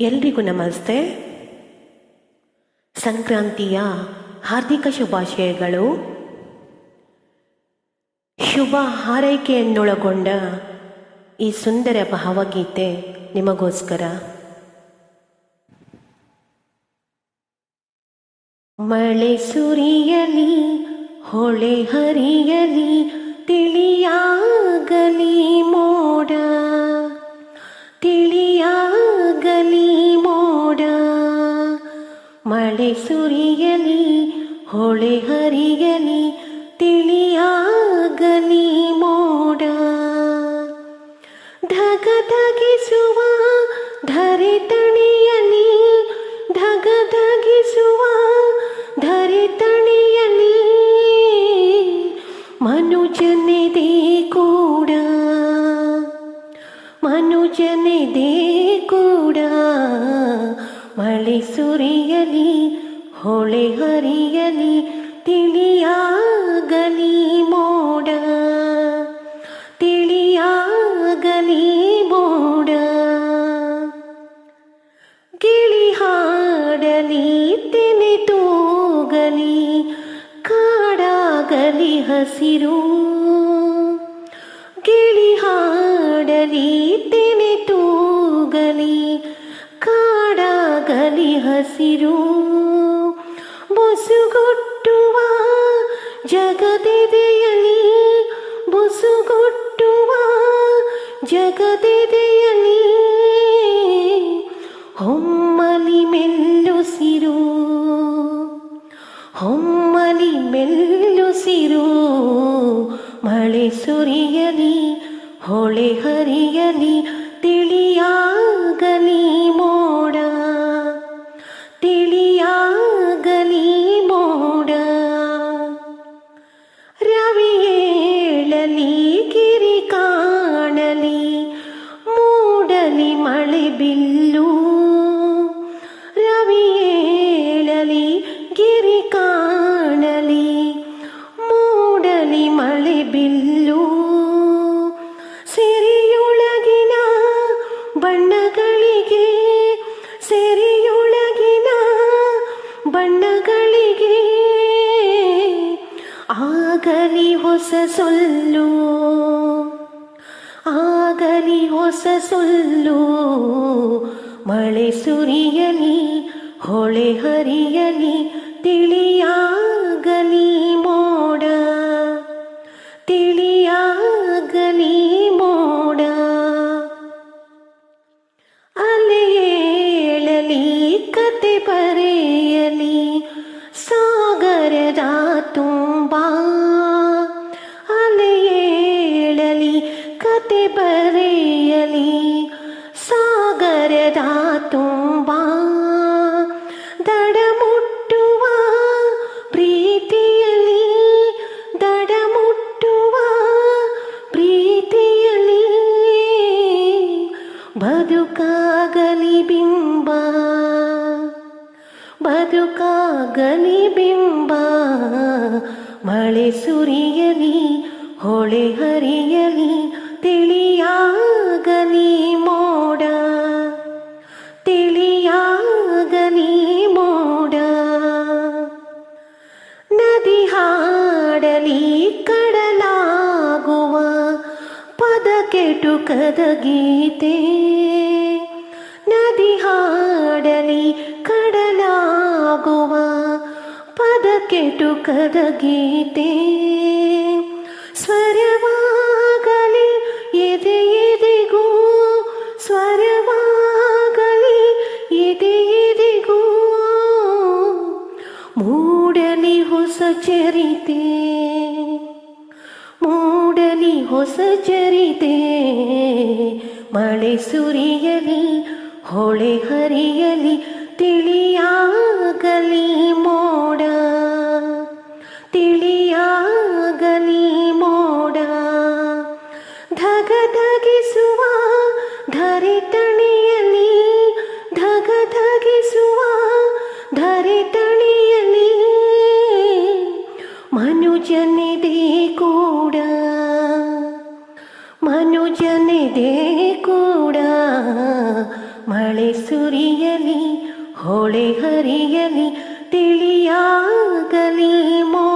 ಎಲ್ರಿಗೂ ನಮಸ್ತೆ. ಸಂಕ್ರಾಂತಿಯ ಹಾರ್ದಿಕ ಶುಭಾಶಯಗಳು. ಶುಭ ಹಾರೈಕೆಯನ್ನೊಳಗೊಂಡ ಈ ಸುಂದರ ಭಾವಗೀತೆ ನಿಮಗೋಸ್ಕರ. ಮಳೆ ಸುರಿಯಲಿ, ಹೊಳೆ ಹರಿಯಲಿ, ತಿಳಿಯಾಗಲಿ ಮೋಡ ಸುರಿಯಲಿ ಹೊಳೆ ಹರಿಯಲಿ ತಿಳಿಯಾಗಲಿ ಮೋಡ. ಧಗ ಧಗಿಸುವ, ಧರೆ ತಣಿಯಲಿ, ಧಗ ಧಗಿಸುವ, ಧರೆ ತಣಿಯಲಿ. ಮನುಜನೆದೆ ಕೂಡ ಮನುಜನೆದೆ ಮಳೆ ಸುರಿಯಲಿ, ಹೊಳೆ ಹರಿಯಲಿ, ತಿಳಿಯಾಗಲಿ ಮೋಡ. ತಿಳಿಯಾಗಲಿ ಮೋಡ. ಗಿಳಿ ಹಾಡಲಿ, ತೆನೆ ತೂಗಲಿ, ಕಾಡಾಗಲಿ ಹಸಿರು. ಗಿಳಿ ಹಾಡಲಿ, ತೆನೆ ಹಸಿರು ಬೊಸುಗೊಟ್ಟುವ ಜಗದೆದೆಯಲಿ ಬೊಸುಗೊಟ್ಟುವ ಜಗದೆದೆಯಲಿ ಹೊಮ್ಮಲಿ ಮೆಲ್ಲುಸಿರು ಹೊಮ್ಮಲಿ ಮೆಲ್ಲುಸಿರು ಮಳೆ ಸುರಿಯಲಿ ಹೊಳೆ ಹರಿಯಲಿ ತಿಳಿಯಾಗಲಿ ಮಳೆ ಬಿಲ್ಲು. ರವಿ ಗಿರಿ ಕಾಣಲಿ, ಮೂಡಲಿ ಮಳೆ ಬಿಲ್ಲು. ಸಿರಿಯೊಳಗಿನ ಬಣ್ಣಗಳಿಗೆ ಸಿರಿಯೊಳಗಿನ ಬಣ್ಣಗಳಿಗೆ ಆಗಲಿ ಹೊಸ ಸೊಲ್ಲು. ಹೊಸ ಸೊಲ್ಲು. ಮಳೆ ಸುರಿಯಲಿ, ಹೊಳೆ ಹರಿಯಲಿ, ತಿಳಿಯಾಗಲಿ ಮೋಡ. ತಿಳಿಯಾಗಲಿ ಮೋಡ. ಅಲೆ ಏಳಲಿ ಕತೆ ಬರೆಯಲಿ, ಸಾಗರದ ತುಂಬ. ಅಲೆ ಏಳಲಿ ಕತೆ ಬರೆಯಲಿ ಬದುಕಾಗಲಿ ಬಿಂಬ. ಬದುಕಾಗಲಿ ಬಿಂಬ. ಮಳೆ ಸುರಿಯಲಿ, ಹೊಳೆ ಹರಿಯಲಿ, ತಿಳಿಯಾಗಲಿ ಮೋಡ. ತಿಳಿಯಾಗಲಿ ಮೋಡ. ನದಿ ಹಾಡಲಿ ಕಡಲಾಗುವ ಪದ ಕೆಟುಕದ ಗೀತೆ. ಹಾಡಲಿ ಕಡಲಾಗುವ ಪದ ಕೆಟುಕದ ಗೀತೆ ಸ್ವರವಾಗಲಿ, ಎದೆ ಎದೆಗೂ, ಸ್ವರವಾಗಲಿ, ಎದೆ ಎದೆಗೂ. ಮೂಡಲಿ ಹೊಸ ಚರಿತೆ, ಮೂಡಲಿ ಹೊಸ ಚರಿತೆ. ಮಳೆ ಸುರಿಯಲಿ ಹೊಳೆ ಹರಿಯಲಿ ತಿಳಿಯಾಗಲಿ ಮೋಡ ತಿಳಿಯಾಗಲಿ ಮೋಡ ಧಗ ಸುರಿಯಲಿ ಹೊಳೆ ಹರಿಯಲಿ ತಿಳಿಯಾಗಲಿ ಮೋ